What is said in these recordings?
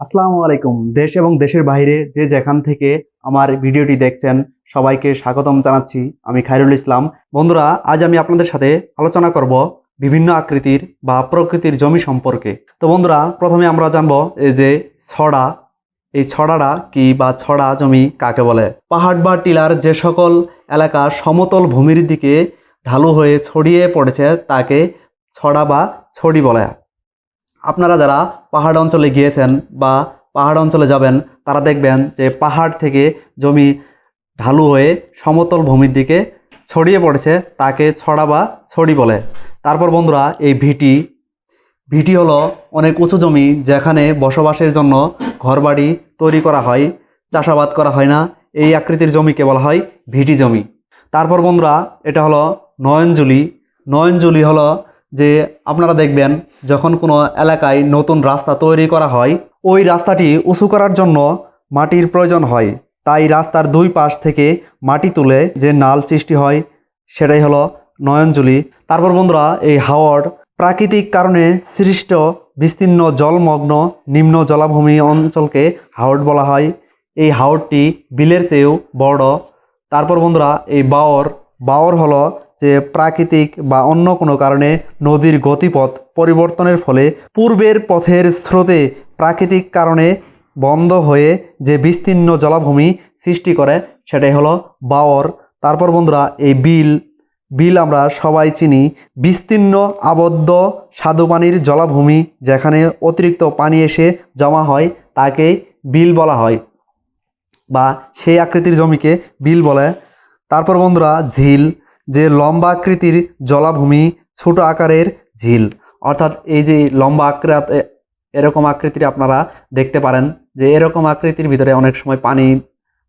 আসসালামু আলাইকুম। দেশ এবং দেশের বাইরে যে যেখান থেকে আমার ভিডিওটি দেখছেন, সবাইকে স্বাগতম জানাচ্ছি আমি খায়রুল ইসলাম। বন্ধুরা, আজ আমি আপনাদের সাথে আলোচনা করব বিভিন্ন আকৃতির বা প্রকৃতির জমি সম্পর্কে। তো বন্ধুরা, প্রথমে আমরা জানব এই যে ছড়া। এই ছড়াটা কি বা ছড়া জমি কাকে বলে? পাহাড় বা টিলার যে সকল এলাকা সমতল ভূমির দিকে ঢালু হয়ে ছড়িয়ে পড়েছে, তাকে ছড়া বা ছড়ি বলে। আপনারা যারা পাহাড় অঞ্চলে গিয়েছেন বা পাহাড় অঞ্চলে যাবেন, তারা দেখবেন যে পাহাড় থেকে জমি ঢালু হয়ে সমতল ভূমির দিকে ছড়িয়ে পড়েছে, তাকে ছড়া বা ছড়ি বলে। তারপর বন্ধুরা, এই ভিটি ভিটি হলো অনেক উঁচু জমি যেখানে বসবাসের জন্য ঘরবাড়ি তৈরি করা হয়, চাষাবাদ করা হয় না। এই আকৃতির জমিকে বলা হয় ভিটি জমি। তারপর বন্ধুরা, এটা হলো নয়নজুলি। নয়নজুলি হলো যে আপনারা দেখবেন, যখন কোনো এলাকায় নতুন রাস্তা তৈরি করা হয়, ওই রাস্তাটি উঁচু করার জন্য মাটির প্রয়োজন হয়। তাই রাস্তার দুই পাশ থেকে মাটি তুলে যে নাল সৃষ্টি হয়, সেটাই হলো নয়নজুলি। তারপর বন্ধুরা, এই হাওড় প্রাকৃতিক কারণে সৃষ্ট বিস্তীর্ণ জলমগ্ন নিম্ন জলাভূমি অঞ্চলকে হাওড় বলা হয়। এই হাওড়টি বিলের চেয়েও বড়। তারপর বন্ধুরা, এই বাওর বাওর হলো যে প্রাকৃতিক বা অন্য কোনো কারণে নদীর গতিপথ পরিবর্তনের ফলে পূর্বের পথের স্রোতে প্রাকৃতিক কারণে বন্ধ হয়ে যে বিস্তীর্ণ জলাভূমি সৃষ্টি করে, সেটাই হলো বাওর। তারপর বন্ধুরা, এই বিল। বিল আমরা সবাই চিনি। বিস্তীর্ণ আবদ্ধ স্বাদুপানির জলাভূমি যেখানে অতিরিক্ত পানি এসে জমা হয়, তাকে বিল বলা হয় বা সেই আকৃতির জমিকে বিল বলে। তারপর বন্ধুরা, ঝিল। যে লম্বা আকৃতির জলাভূমি ছোট আকারের ঝিল। অর্থাৎ এই যে লম্বা আকৃত, এরকম আকৃতির আপনারা দেখতে পারেন যে এরকম আকৃতির ভিতরে অনেক সময় পানি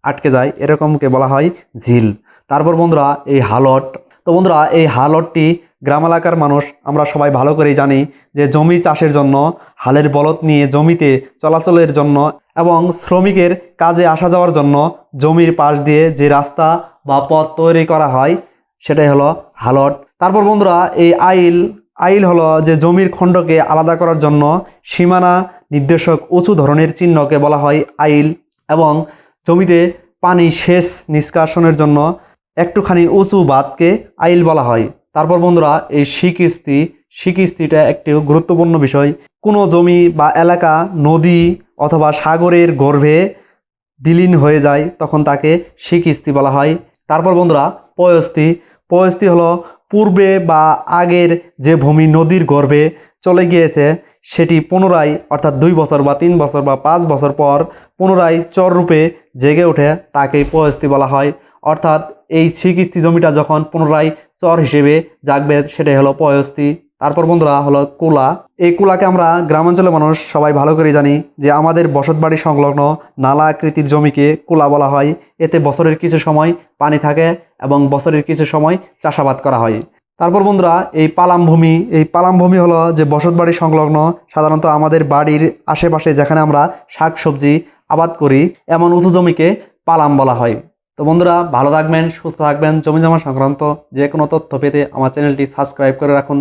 আটকে যায়, এরকমকে বলা হয় ঝিল। তারপর বন্ধুরা, এই হালট। তো বন্ধুরা, এই হালটটি গ্রাম এলাকার মানুষ আমরা সবাই ভালো করেই জানি যে জমি চাষের জন্য, হালের বলদ নিয়ে জমিতে চলাচলের জন্য এবং শ্রমিকের কাজে আসা যাওয়ার জন্য জমির পাশ দিয়ে যে রাস্তা বা পথ তৈরি করা হয় সেটাই হলো হালট। তারপর বন্ধুরা, এই আইল আইল হলো যে জমির খণ্ডকে আলাদা করার জন্য সীমানা নির্দেশক উঁচু ধরনের চিহ্নকে বলা হয় আইল এবং জমিতে পানি সেচ নিষ্কাশনের জন্য একটুখানি উঁচু বাঁধকে আইল বলা হয়। তারপর বন্ধুরা, এই শিকিস্তি, শিকিস্তিটা একটি গুরুত্বপূর্ণ বিষয়। কোনো জমি বা এলাকা, নদী অথবা সাগরের গর্ভে বিলীন হয়ে যায়, তখন তাকে শিকিস্তি বলা হয়। তারপর বন্ধুরা পয়স্তি পয়স্তি হলো পূর্বে বা আগের যে ভূমি নদীর গর্ভে চলে গিয়েছে, সেটি পুনরায় অর্থাৎ দুই বছর বা তিন বছর বা পাঁচ বছর পর পুনরায় চর রূপে জেগে ওঠে তাকেই পয়স্তি বলা হয়। অর্থাৎ এই শ্রীকৃষ্টি জমিটা যখন পুনরায় চর হিসেবে জাগবে, সেটাই হলো পয়স্তি তারপর বন্ধুরা হলো কুলা। এই কুলাকে আমরা গ্রামাঞ্চলের মানুষ সবাই ভালো করে জানি যে আমাদের বসতবাড়ি সংলগ্ন নালা আকৃতির জমিকে কুলা বলা হয়। এতে বছরের কিছু সময় পানি থাকে এবং বছরের কিছু সময় চাষাবাদ করা হয়। তারপর বন্ধুরা এই পালাম ভূমি এই পালাম ভূমি হলো যে বসতবাড়ি সংলগ্ন, সাধারণত আমাদের বাড়ির আশেপাশে যেখানে আমরা শাক, সবজি আবাদ করি, এমন উঁচু জমিকে পালাম বলা হয়। তো বন্ধুরা ভালো থাকবেন, সুস্থ থাকবেন। জমি জমা সংক্রান্ত যে কোনো তথ্য পেতে আমার চ্যানেলটি সাবস্ক্রাইব করে রাখুন।